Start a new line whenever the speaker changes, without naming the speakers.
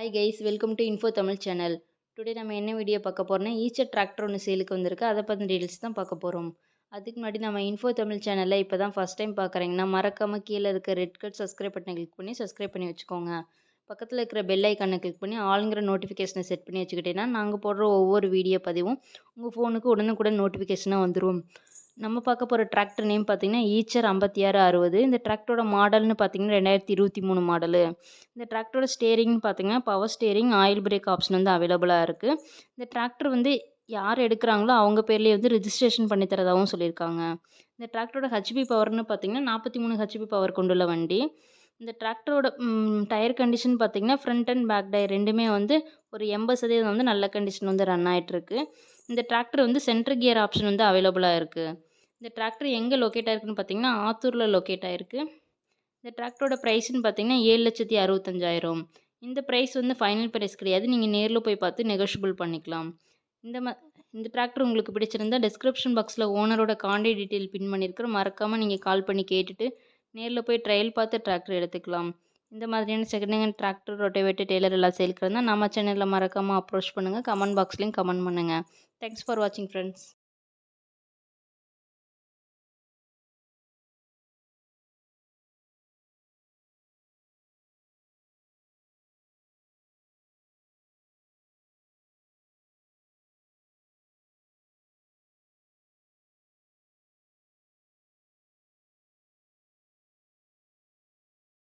Hi guys welcome to info Tamil channel today நம்ம என்ன video பார்க்க போகிறோம்னா ஈச்சர் டிராக்டர் ஒன்று சேலுக்கு வந்திருக்கு. அதை பற்றின டீட்டெயில்ஸ் தான் பார்க்க போகிறோம் அதுக்கு முன்னாடி நம்ம இன்ஃபோ தமிழ் சேனலில் இப்போ தான் ஃபஸ்ட் டைம் பார்க்குறீங்கன்னா மறக்காமல் கீழே இருக்க ரெட் கட் சப்ஸ்கிரைப் பட்டனை கிளிக் பண்ணி சப்ஸ்கிரைப் பண்ணி வச்சுக்கோங்க. பக்கத்தில் இருக்கிற பெல் ஐக்கானை கிளிக் பண்ணி ஆளுங்கிற நோட்டிஃபிகேஷனை செட் பண்ணி வச்சுக்கிட்டேன்னா நாங்கள் போடுற ஒவ்வொரு வீடியோ பதிவும் உங்கள் ஃபோனுக்கு உடனுக்குடன் நோட்டிஃபிகேஷனாக வந்துடும் நம்ம பார்க்க போகிற டிராக்டர் நேம் பார்த்தீங்கன்னா ஈச்சர் ஐம்பத்தி ஆறு அறுபது. இந்த டிராக்டரோட மாடல்னு பார்த்தீங்கன்னா ரெண்டாயிரத்தி இருபத்தி மூணு மாடலு இந்த டிராக்டரோட ஸ்டேரிங்னு பார்த்தீங்கன்னா power steering oil brake option வந்து அவைலபிளாக இருக்குது இந்த டிராக்டர் வந்து யார் எடுக்கிறாங்களோ அவங்க பேர்லேயே வந்து ரிஜிஸ்ட்ரேஷன் பண்ணி தரதாகவும் சொல்லியிருக்காங்க. இந்த டிராக்டரோட ஹெச்பி பவர்னு பார்த்தீங்கன்னா நாற்பத்தி மூணு ஹெச்பி பவர் கொண்டுள்ள வண்டி. இந்த டிராக்டரோட டயர் கண்டிஷன் பார்த்தீங்கன்னா ஃப்ரண்ட் அண்ட் பேக் டயர் ரெண்டுமே வந்து ஒரு எண்பது சதவீதம் வந்து நல்ல கண்டிஷன் வந்து ரன் ஆகிட்டுருக்கு இந்த டிராக்டர் வந்து சென்ட்ரு கியர் ஆப்ஷன் வந்து அவைலபிளாக இருக்குது இந்த டிராக்டர் எங்கே லொக்கேட் ஆயிருக்குன்னு பார்த்தீங்கன்னா ஆத்தூரில் லொக்கேட் ஆயிருக்கு. இந்த டிராக்டரோட ப்ரைஸ்ன்னு பார்த்தீங்கன்னா ஏழு லட்சத்தி அறுபத்தஞ்சாயிரம். இந்த ப்ரைஸ் வந்து ஃபைனல் ப்ரைஸ் கிடையாது. நீங்கள் நேரில் போய் பார்த்து நெகோஷியபிள் பண்ணிக்கலாம். இந்த ம இந்த டிராக்டர் உங்களுக்கு பிடிச்சிருந்தா டிஸ்கிரிப்ஷன் பாக்ஸில் ஓனரோட காண்டே டீட்டெயில் பின் பண்ணியிருக்கிறோம் மறக்காமல் நீங்கள் கால் பண்ணி கேட்டுட்டு நேரில் போய் ட்ரையல் பார்த்து டிராக்டர் எடுத்துக்கலாம். இந்த மாதிரியான second hand tractor rotavator trailer எல்லாம் சேல்க்கு நம்ம சேனலில் மறக்காமல் அப்ரோச் பண்ணுங்கள் கமெண்ட் பாக்ஸ்லேயும் கமெண்ட் பண்ணுங்கள் தேங்க்ஸ் ஃபார் வாட்சிங் ஃப்ரெண்ட்ஸ்